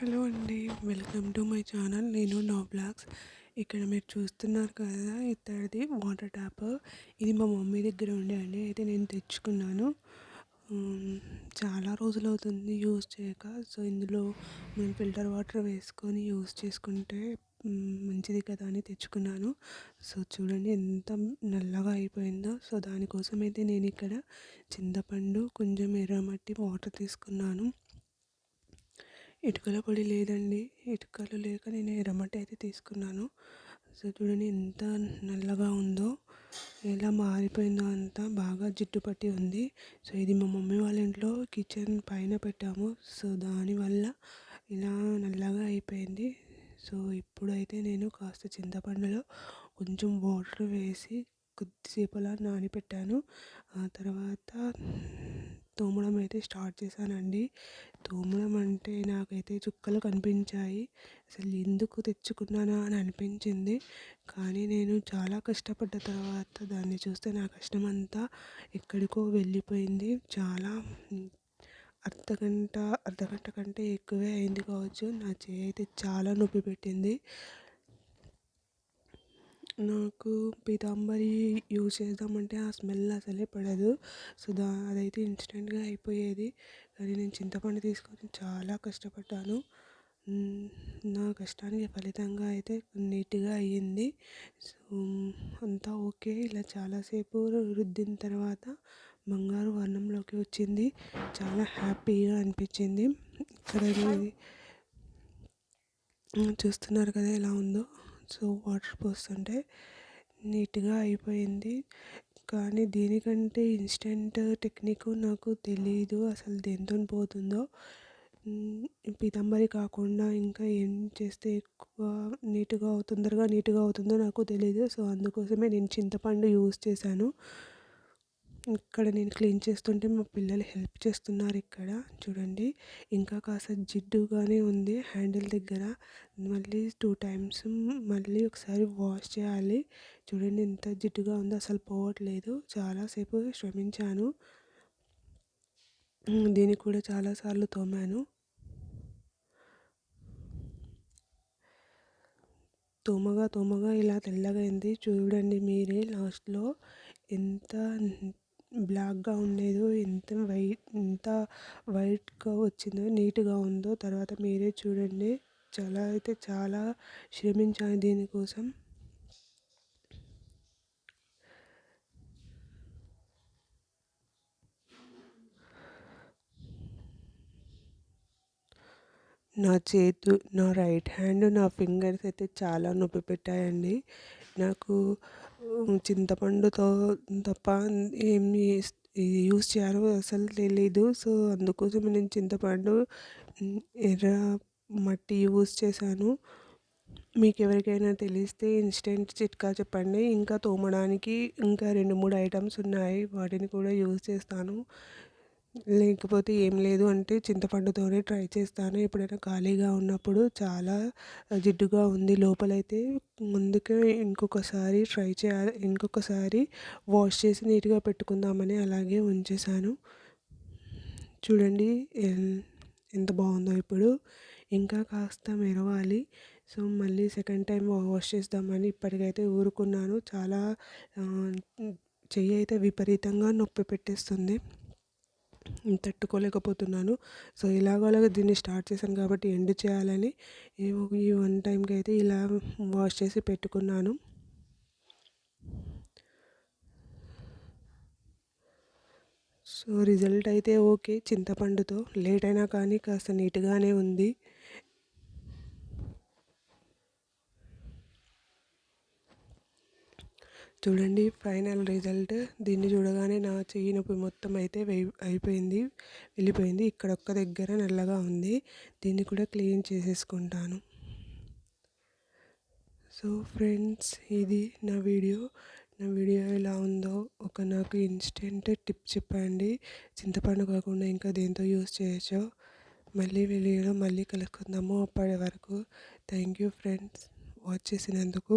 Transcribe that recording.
Hello అండి welcome to my channel. నేను నో బ్లాగ్స్ ఇక్కడ మీరు చూస్తున్నారు కదా ఇత్తడిది వాటర్ ట్యాప్ ఇది మా మమ్మీ దగ్గర ఉండే అండి అయితే నేను తెచ్చుకున్నాను. చాలా రోజులు అవుతుంది యూజ్ చేయక సో ఇందులో మేము ఫిల్టర్ వాటర్ వేసుకొని యూజ్ చేసుకుంటే మంచిది కదా అని తెచ్చుకున్నాను. సో చూడండి ఎంత నల్లగా అయిపోయిందో. సో దానికోసం అయితే నేను ఇక్కడ చింతపండు కొంచెం ఎర్రమట్టి వాటర్ తీసుకున్నాను. ఇటుకల పొడి లేదండి. ఇటుకలు లేక నేను ఎర్రమట్టి అయితే తీసుకున్నాను. సో చూడండి ఎంత నల్లగా ఉందో ఎలా మారిపోయిందో అంతా బాగా జిడ్డు పట్టి ఉంది. సో ఇది మా మమ్మీ వాళ్ళ ఇంట్లో కిచెన్ పైన పెట్టాము. సో దానివల్ల ఇలా నల్లగా అయిపోయింది. సో ఇప్పుడైతే నేను కాస్త చింతపండులో కొంచెం వాటర్ వేసి కొద్దిసేపు అలా నానబెట్టాను ఆ తర్వాత తోమడం అయితే స్టార్ట్ చేశానండి. తోమడం అంటే నాకైతే చుక్కలు కనిపించాయి. అసలు ఎందుకు తెచ్చుకున్నానా అని అనిపించింది. కానీ నేను చాలా కష్టపడ్డ తర్వాత దాన్ని చూస్తే నా కష్టం అంతా ఎక్కడికో వెళ్ళిపోయింది. చాలా అర్ధగంట అర్ధగంట కంటే ఎక్కువే అయింది కావచ్చు. నా చేయి అయితే చాలా నొప్పి పెట్టింది. నాకు పీతాంబరి యూజ్ చేద్దామంటే ఆ స్మెల్ అసలే పడదు. సో దా అదైతే ఇన్స్టెంట్గా అయిపోయేది. కానీ నేను చింతపండు తీసుకొని చాలా కష్టపడ్డాను. నా కష్టానికి ఫలితంగా అయితే నీట్గా అయ్యింది. సో అంతా ఓకే. ఇలా చాలాసేపు రుద్దిన తర్వాత బంగారు వర్ణంలోకి వచ్చింది. చాలా హ్యాపీగా అనిపించింది. ఇక్కడ చూస్తున్నారు కదా ఎలా ఉందో. సో వాటర్ పోస్తుంటే నీట్గా అయిపోయింది. కానీ దీనికంటే ఇన్స్టెంట్ టెక్నిక్ నాకు తెలియదు అసలు దేంతో పోతుందో. పీతాంబరి కాకుండా ఇంకా ఏం చేస్తే ఎక్కువ నీట్గా తొందరగా నీట్గా అవుతుందో నాకు తెలియదు సో అందుకోసమే నేను చింతపండు యూస్ చేశాను. ఇక్కడ నేను క్లీన్ చేస్తుంటే మా పిల్లలు హెల్ప్ చేస్తున్నారు ఇక్కడ. చూడండి. ఇంకా కాస్త జిడ్డుగానే ఉంది. హ్యాండిల్ దగ్గర మళ్ళీ టూ టైమ్స్ మళ్ళీ ఒకసారి వాష్ చేయాలి. చూడండి ఎంత జిడ్డుగా ఉందో అసలు పోవట్లేదు. చాలాసేపు శ్రమించాను. దీన్ని కూడా చాలాసార్లు తోమాను. తోమగా తోమగా ఇలా తెల్లగైంది చూడండి మీరే లాస్ట్లో ఎంత బ్లాక్గా ఉండేదో ఎంత వైట్ ఎంత వైట్గా వచ్చిందో నీట్గా ఉందో తర్వాత మీరే చూడండి. చాలా అయితే చాలా శ్రమించాను దీనికోసం. నా చేతు నా రైట్ హ్యాండ్ నా ఫింగర్స్ అయితే చాలా నొప్పి పెట్టాయండి. నాకు చింతపండుతో తప్ప ఏమి యూస్ చేయాలో అసలు తెలీదు. సో అందుకోసం నేను చింతపండు ఎర్ర మట్టి యూస్ చేశాను. మీకు ఎవరికైనా తెలిస్తే ఇన్స్టెంట్ చిట్కా చెప్పండి. ఇంకా తోమడానికి ఇంకా రెండు మూడు ఐటమ్స్ ఉన్నాయి. వాటిని కూడా యూస్ చేస్తాను. లేకపోతే ఏం లేదు అంటే చింతపండుతోనే ట్రై చేస్తాను. ఎప్పుడైనా ఖాళీగా ఉన్నప్పుడు చాలా జిడ్డుగా ఉంది. లోపలైతే ముందుకే ఇంకొకసారి ట్రై చేయాలి. ఇంకొకసారి వాష్ చేసి నీట్గా పెట్టుకుందామని అలాగే ఉంచేసాను చూడండి ఎన్- ఎంత బాగుందో ఇప్పుడు. ఇంకా కాస్త మెరవాలి. సో మళ్ళీ సెకండ్ టైం వాష్ చేద్దామని ఇప్పటికైతే ఊరుకున్నాను. చాలా చెయ్యి అయితే విపరీతంగా నొప్పి పెట్టేస్తుంది. తట్టుకోలేకపోతున్నాను. సో ఇలాగోలాగా దీన్ని స్టార్ట్ చేశాను కాబట్టి ఎండ్ చేయాలని ఈ ఈ వన్ టైంకి అయితే ఇలా వాష్ చేసి పెట్టుకున్నాను. సో రిజల్ట్ అయితే ఓకే. చింతపండుతో లేట్ అయినా కానీ కాస్త నీట్గానే ఉంది. చూడండి ఫైనల్ రిజల్ట్. దీన్ని చూడగానే నా చెయ్యి నొప్పి మొత్తం అయితే అయిపోయింది వెళ్ళిపోయింది. ఇక్కడ ఒక్క దగ్గర నల్లగా ఉంది. దీన్ని కూడా క్లీన్ చేసేసుకుంటాను. సో ఫ్రెండ్స్ ఇది నా వీడియో. నా వీడియో ఎలా ఉందో ఒక నాకు ఇన్స్టెంట్ టిప్ చెప్పండి. చింతపండు కాకుండా ఇంకా దేంతో యూస్ చేయొచ్చో మళ్ళీ వీడియోలో మళ్ళీ కలుసుకుందాము అప్పటి వరకు. Thank you friends. వాచ్ చేసినందుకు.